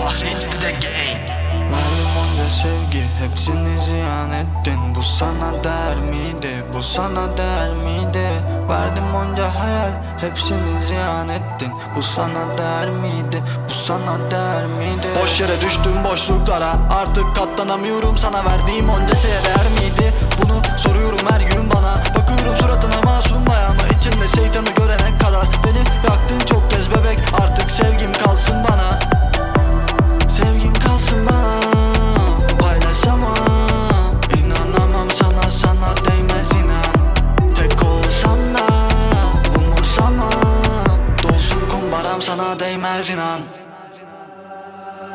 Fahri dedi de gain Verdim onca sevgi hepsini ziyan ettin. Bu sana değer miydi? Bu sana değer miydi? Verdim onca hayal hepsini ziyan ettin. Bu sana değer miydi? Bu sana değer miydi? Boş yere düştüm boşluklara. Artık katlanamıyorum. Sana verdiğim onca şeye değer miydi? Bunu soruyorum her gün bana Kumbaram sana değmez inan.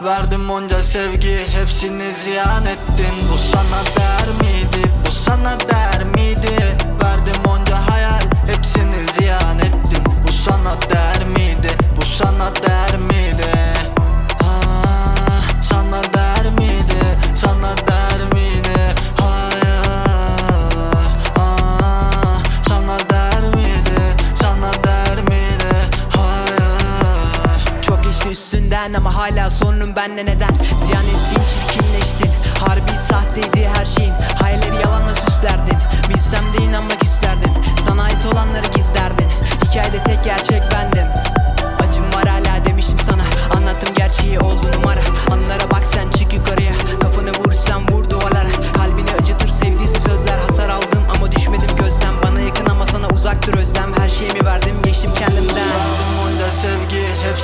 Verdim onca sevgi hepsini ziyan ettin. Bu sana değer miydi? Bu sana değer miydi üstünden ama hala sorunum bende. Neden? Ziyan ettin çirkinleştin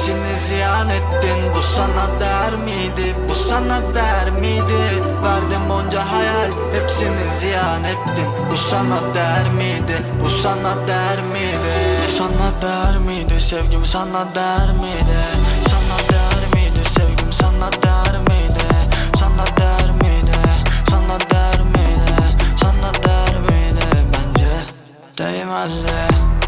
İşini ziyan ettin Bu sana değer miydi? Bu sana değer miydi? Verdim onca hayal Hepsini ziyan ettin Bu sana değer miydi? Bu sana değer miydi? Sana değer miydi? Sevgim sana değer miydi? Sana değer miydi? Sevgim sana değer miydi? Sana değer miydi? Sana değer miydi? Sana değer miydi? Bence değmezdi